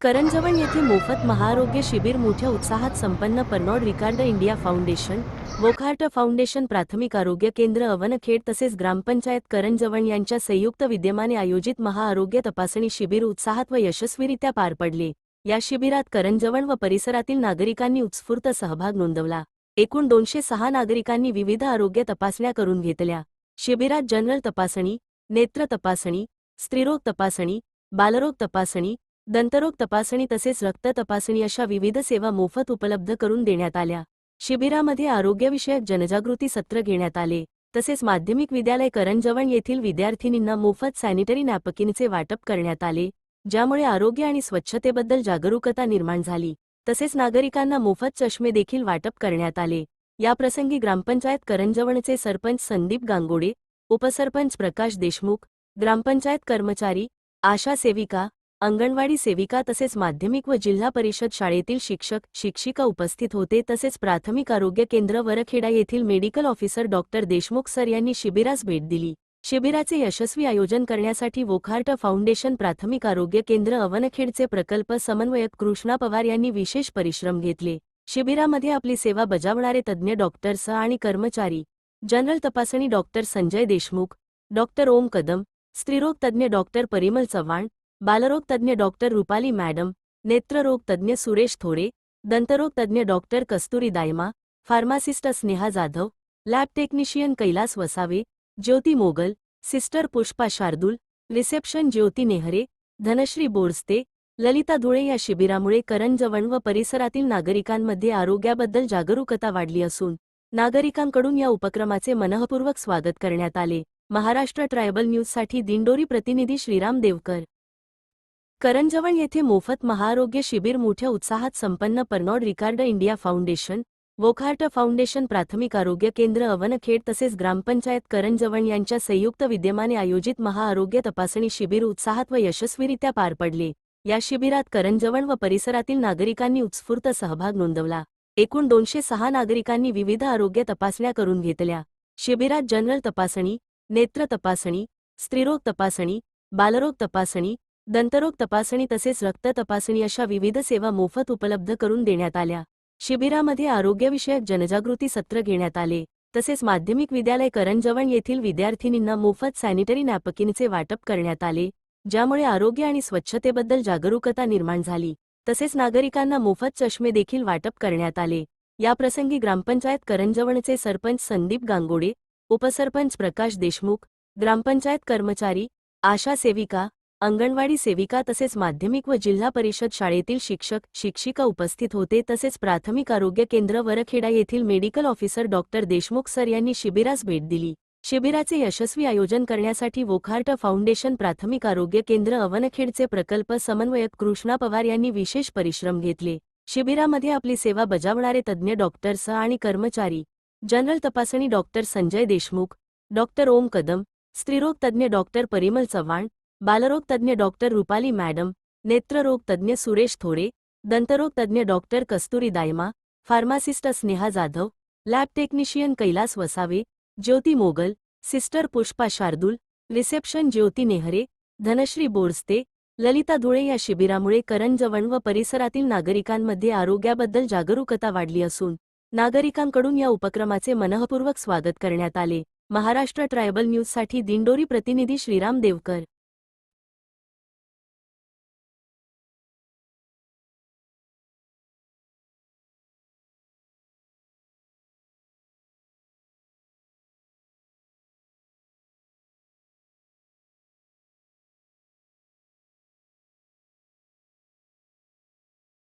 करंजवण येथे मोफत महाआरोग्य शिबिर मोठ्या उत्साहात संपन्न Pernod Ricard India foundation Wockhardt foundation प्राथमिक आरोग्य केंद्र अवनखेड तसेच ग्रामपंचायत करंजवण यांच्या संयुक्त विद्यमाने आयोजित महाआरोग्य तपासणी शिबिर उत्साहात व यशस्वीरित्या पार पडले. या शिबिरात करंजवण व परिसरातील नागरिकांनी उत्स्फूर्त सहभाग नोंदवला. एकूण दोनशे सहा नागरिकांनी विविध आरोग्य तपासण्या करून घेतल्या. शिबिरात जनरल तपासणी नेत्र तपासणी स्त्रीरोग तपासणी बालरोग तपासणी दंतरोग तपासणी तसेच रक्त तपासणी अशा विविध सेवा मोफत उपलब्ध करून देण्यात आल्या. शिबिरामध्ये आरोग्यविषयक जनजागृती सत्र घेण्यात आले. तसेच माध्यमिक विद्यालय करंजवण येथील विद्यार्थिनींना मोफत सॅनिटरी नॅपकिनचे वाटप करण्यात आले ज्यामुळे आरोग्य आणि स्वच्छतेबद्दल जागरूकता निर्माण झाली. तसेच नागरिकांना मोफत चष्मे देखील वाटप करण्यात आले. याप्रसंगी ग्रामपंचायत करंजवणचे सरपंच संदीप गांगोडे उपसरपंच प्रकाश देशमुख ग्रामपंचायत कर्मचारी आशा सेविका अंगणवाडी सेविका तसेच माध्यमिक व जिल्हा परिषद शाळेतील शिक्षक शिक्षिका उपस्थित होते. तसेच प्राथमिक आरोग्य केंद्र वरखेडा येथील medical officer doctor Deshmukh sir यांनी शिबिरास भेट दिली. शिबिराचे यशस्वी आयोजन करण्यासाठी वोखार्ट फाउंडेशन प्राथमिक आरोग्य केंद्र अवनखेडचे प्रकल्प समन्वयक कृष्णा पवार यांनी विशेष परिश्रम घेतले. शिबिरामध्ये आपली सेवा बजावणारे तज्ज्ञ डॉक्टर्स आणि कर्मचारी जनरल तपासणी डॉक्टर संजय देशमुख डॉक्टर ओम कदम स्त्रीरोग तज्ज्ञ डॉक्टर परिमल चव्हाण बालरोग तज्ज्ञ डॉक्टर रुपाली मॅडम नेत्ररोग तज्ज्ञ सुरेश थोरे दंतरोग तज्ज्ञ doctor Kasturi Dayma pharmacist Sneha Jadhav lab technician Kailas Vasave Jyoti Mogal sister Pushpa Shardul reception Jyoti Nehare Dhanashri Boraste Lalita Dhule या शिबिरामुळे करंजवण व परिसरातील नागरिकांमध्ये आरोग्याबद्दल जागरूकता वाढली असून नागरिकांकडून या उपक्रमाचे मनःपूर्वक स्वागत करण्यात आले. महाराष्ट्र ट्रायबल न्यूजसाठी दिंडोरी प्रतिनिधी श्रीराम देवकर. करंजवण येथे मोफत महाआरोग्य शिबिर मोठ्या उत्साहात संपन्न Pernod Ricard India foundation Wockhardt foundation प्राथमिक आरोग्य केंद्र अवनखेड तसेच ग्रामपंचायत करंजवण यांच्या संयुक्त विद्यमाने आयोजित महाआरोग्य तपासणी शिबिर उत्साहात व यशस्वीरित्या पार पडले. या शिबिरात करंजवण व परिसरातील नागरिकांनी उत्स्फूर्त सहभाग नोंदवला. एकूण दोनशे सहा नागरिकांनी विविध आरोग्य तपासण्या करून घेतल्या. शिबिरात जनरल तपासणी नेत्र तपासणी स्त्रीरोग तपासणी बालरोग तपासणी दंतरोग तपासणी तसेच रक्त तपासणी अशा विविध सेवा मोफत उपलब्ध करून देण्यात आल्या. शिबिरामध्ये आरोग्यविषयक जनजागृती सत्र घेण्यात आले. तसेच माध्यमिक विद्यालय करंजवण येथील विद्यार्थिनींना मोफत सॅनिटरी नॅपकिनचे वाटप करण्यात आले ज्यामुळे आरोग्य आणि स्वच्छतेबद्दल जागरूकता निर्माण झाली. तसेच नागरिकांना मोफत चष्मे देखील वाटप करण्यात आले. याप्रसंगी ग्रामपंचायत करंजवणचे सरपंच संदीप गांगोडे उपसरपंच प्रकाश देशमुख ग्रामपंचायत कर्मचारी आशा सेविका अंगणवाडी सेविका तसेच माध्यमिक व जिल्हा परिषद शाळेतील शिक्षक शिक्षिका उपस्थित होते. तसेच प्राथमिक आरोग्य केंद्र वरखेडा येथील medical officer doctor Deshmukh sir यांनी शिबिरास भेट दिली. शिबिराचे यशस्वी आयोजन करण्यासाठी वोखार्ट फाउंडेशन प्राथमिक आरोग्य केंद्र अवनखेडचे प्रकल्प समन्वयक कृष्णा पवार यांनी विशेष परिश्रम घेतले. शिबिरामध्ये आपली सेवा बजावणारे तज्ज्ञ डॉक्टर्स आणि कर्मचारी जनरल तपासणी डॉक्टर संजय देशमुख डॉक्टर ओम कदम स्त्रीरोग तज्ज्ञ डॉक्टर परिमल चव्हाण बालरोग तज्ज्ञ डॉक्टर रुपाली मॅडम नेत्ररोग तज्ज्ञ सुरेश थोरे दंतरोग तज्ज्ञ doctor Kasturi Dayma pharmacist Sneha Jadhav lab technician Kailas Vasave Jyoti Mogal sister Pushpa Shardul reception Jyoti Nehare Dhanashri Boraste Lalita Dhule या शिबिरामुळे करंजवण व परिसरातील नागरिकांमध्ये आरोग्याबद्दल जागरूकता वाढली असून नागरिकांकडून या उपक्रमाचे मनःपूर्वक स्वागत करण्यात आले. महाराष्ट्र ट्रायबल न्यूजसाठी दिंडोरी प्रतिनिधी श्रीराम देवकर.